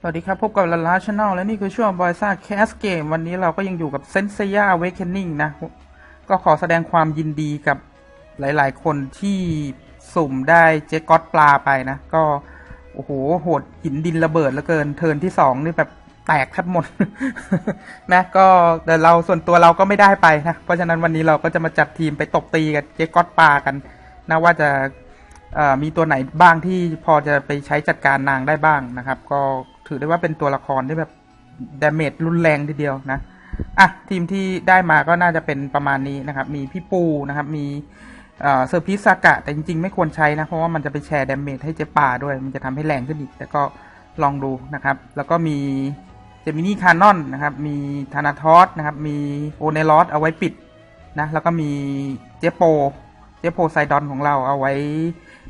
สวัสดีครับ พบกับลาลาชาแนลและนี่คือช่วงบอยซ่าแคสเกมวันนี้เราก็ยังอยู่กับเซนเซียเวคเคนนิ่งนะ ก็ขอแสดงความยินดีกับหลายๆ คนที่สุ่มได้เจก๊อตปลาไปนะ ก็ โอ้โห โหดหินดินระเบิดเหลือเกิน เทิร์นที่สองนี่แบบแตกแทบหมด นะก็แต่เราส่วนตัวเราก็ไม่ได้ไปนะ เพราะฉะนั้นวันนี้เราก็จะมาจัดทีมไปตบตีกับเจก๊อตปลากันนะว่าจะมีตัวไหนบ้างที่พอจะไปใช้จัดการนางได้บ้างนะครับ ก็ ถือได้ว่าเป็นตัวละครที่แบบดาเมจรุนแรงทีเดียวนะ อะ ทีมที่ได้มาก็น่าจะเป็นประมาณนี้นะครับ มีพี่ปูนะครับ มีเซอร์พิสซากะ แต่จริงๆ ไม่ควรใช้นะ เพราะว่ามันจะไปแชร์ดาเมจให้เจป่าด้วย มันจะทำให้แรงขึ้นอีก แต่ก็ลองดูนะครับ แล้วก็มีเจมินี่คานอนนะครับ มีธานาทอสนะครับ มีโอเนลอสเอาไว้ปิดนะ แล้วก็มีเจโป เจโพไซดอนของเราเอาไว้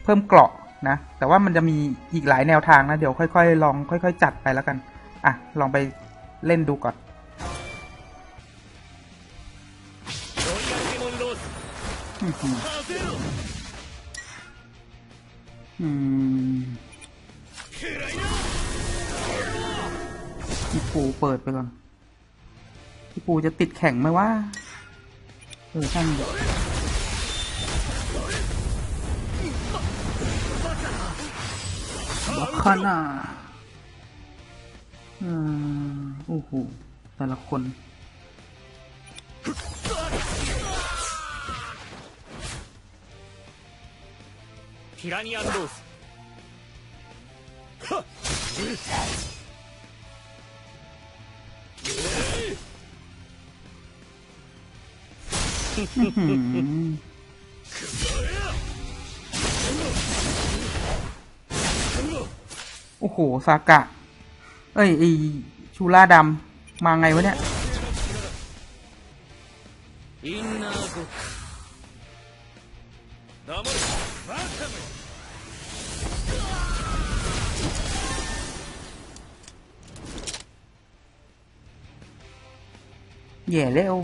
เพิ่มเกราะ นะ แต่ว่ามันจะมีอีกหลายแนวทางนะ เดี๋ยวค่อยๆ ลองค่อย ๆ จัดไปแล้วกัน อะ ลองไปเล่นดูก่อนพี่ปูเปิดไปก่อนพี่ปูจะติดแข่งไหมว่าเออช่างเดี๋ยวาน่าอืมโอ้โห แต่ละคน ティラニアンローズ โอ้โหสากะ เอ้ยไอชูล่าดำมาไงวะเนี่ยแย่เร็ว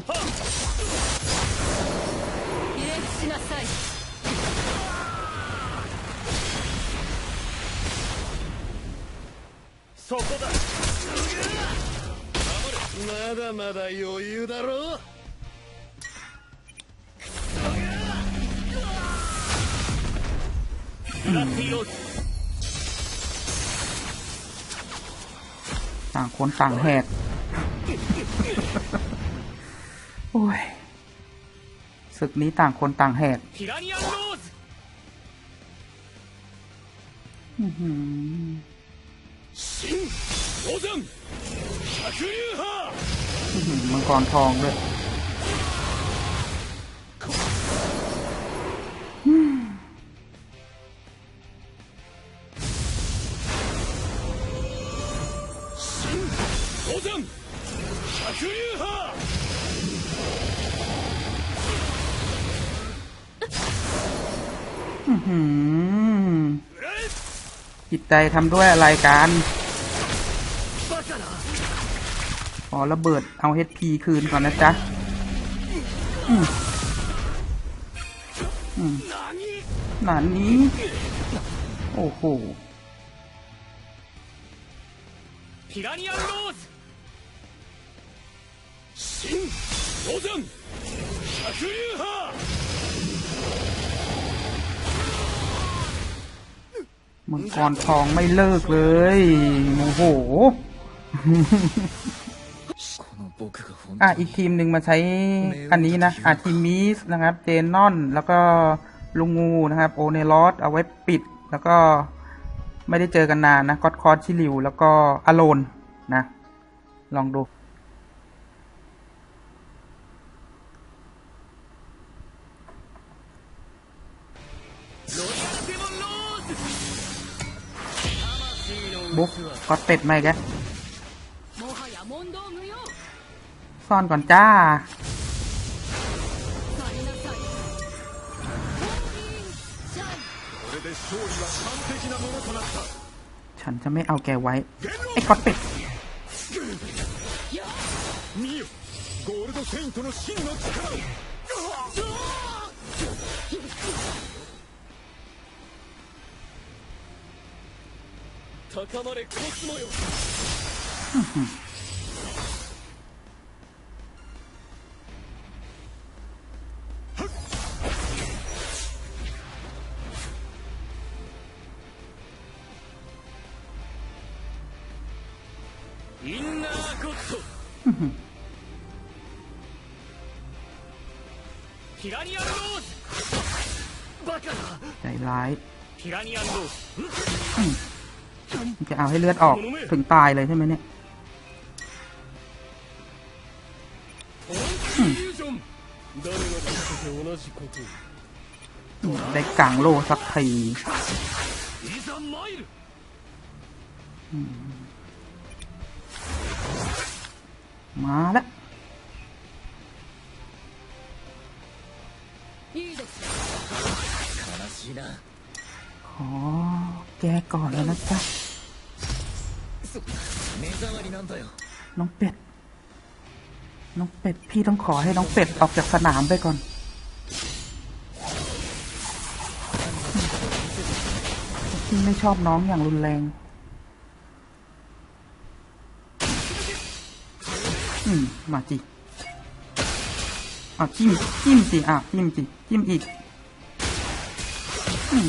そこだ守るまだまだ余裕だろラッティローズ ต่างคนต่างแหก โอ้ย ศึกนี้ต่างคนต่างแหก ティラニアンローズ อื้อหือ มังกรทองด้วยอืมจิตใจทำด้วยอะไรกัน อระเบิดเอา HP คืนก่อนนะจ๊ะ อืมอืม 何 หนานนี้ โอ้โห ティラニアンローズ新五山百竜派 มังกรทองไม่เลิกเลยโอ้โห この僕が本 อะอีกทีมหนึ่งมาใช้อันนี้นะอะทีมมิสนะครับเจนนอน แล้วก็ลุงงูนะครับ โอเนลอสเอาไว้ปิด แล้วก็ไม่ได้เจอกันนานนะกอดคอร์ชิลิว แล้วก็อโลนนะ ลองดูบุ๊กก็เต็ดไหมแก ซ่อนก่อนจ้า 去りなさいジャンこれで勝利は完璧なものとなった ฉันจะไม่เอาแกไว้ ไอ้ก็อตเป็ด 見よゴールドセイントの真の力を 高まれコスモよ インナーコットティラニアンローズバカだ ใจร้าย ティラニアンローズ จะเอาให้เลือดออกถึงตายเลยใช่ไหมเนี่ย 本気イリュージョン誰がかつて同じことを ได้กลางโลสักที いざ参る มาละขอแกก่อนแล้วนะจ๊ะน้องเป็ด น้องเป็ด พี่ต้องขอให้น้องเป็ดออกจากสนามไปก่อนพี่ไม่ชอบน้องอย่างรุนแรง อืมมาจิอะจิ้มจิ้มสิอะจิ้มจิจิ้มอีกอืม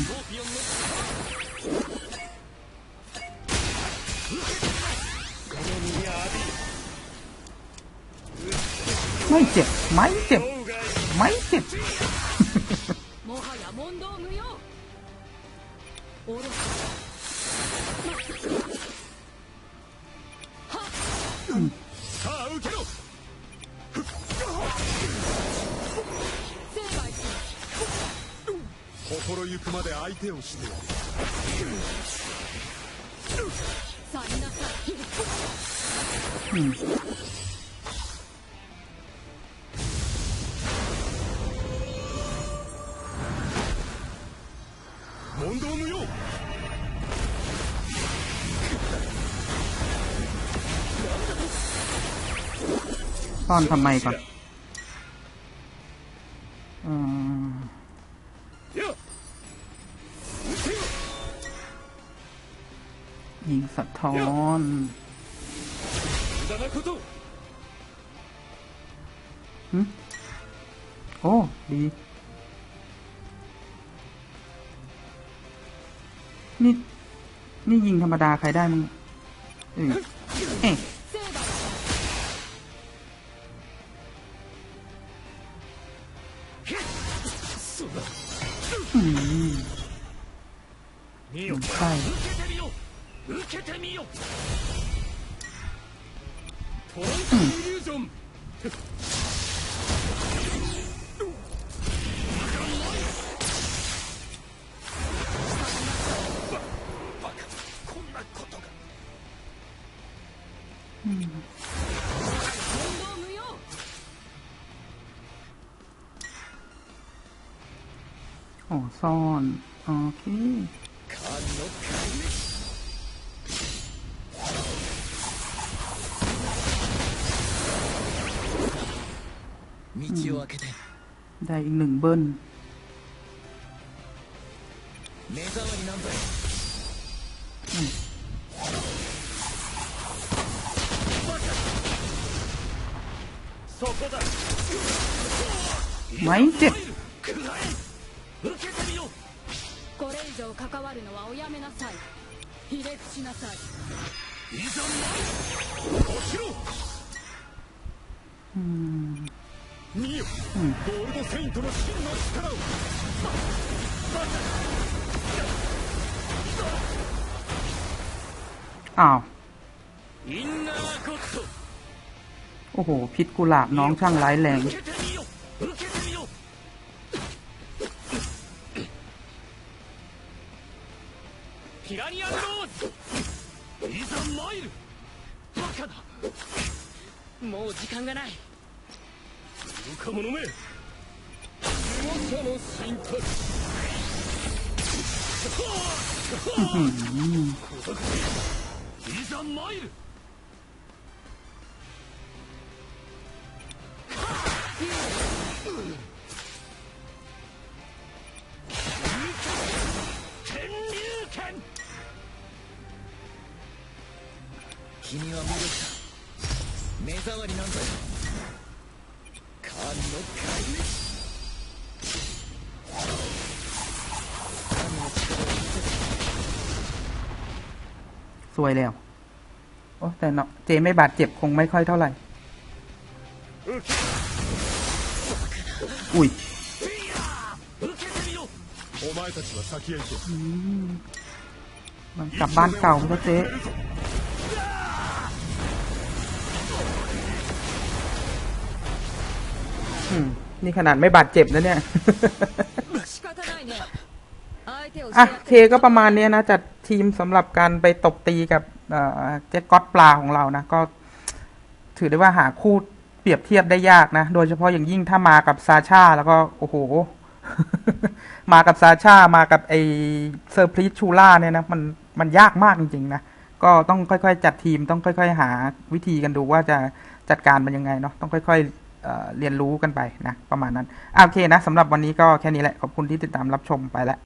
ไม่เจ็บไม่เจ็บไม่เจ็บもは受けろ。心ゆくまで相手をして。やる去りなさい ซ่อนทำไมก่อนยิงสะท้อนโอ้ ดี นี่ นี่ยิงธรรมดาใครได้มึงเอ๊ะ トランク เค 神の道を開けて ได้อีกหนึ่งเบิ้ล 目障りなんだよそこだ ไม่เจ็บ くらえ受けてみよこれ以上関わるのはおやめなさいひれ伏しなさいいざ参る起きろ อืม 見よ、うん、ゴールドセイントの真の力をอ้าวโอ้โห พิษกุหลาบน้องช่างร้ายแรงピラニアンローズいざ参るバカだもう時間がない愚か者め。地元の神たちいざ参る君は見るか目障りなんだよ สวยแล้ว โอ้แต่เนาะเจไม่บาดเจ็บคงไม่ค่อยเท่าไหร่ อุ้ยมันกลับบ้านเก่าแล้วเจ๊นี่ขนาดไม่บาดเจ็บนะเนี่ย อะเคก็ประมาณนี้นะ จัดทีมสำหรับการไปตบตีกับเจ๊ก๊อตปลาของเรานะ ก็ถือได้ว่าหาคู่เปรียบเทียบได้ยากนะ โดยเฉพาะอย่างยิ่งถ้ามากับซาชาแล้วก็โอ้โห มากับซาชามากับไอเซอร์พริสชูล่าเนี่ยนะมันมันยากมากจริง ๆ นะ ก็ต้องค่อย ๆ จัดทีมต้องค่อย ๆ หาวิธีกันดูว่าจะจัดการมันยังไงเนาะต้องค่อย ๆเรียนรู้กันไปนะ ประมาณนั้น โอเคนะสำหรับวันนี้ก็แค่นี้แหละ ขอบคุณที่ติดตามรับชมไปแล้ว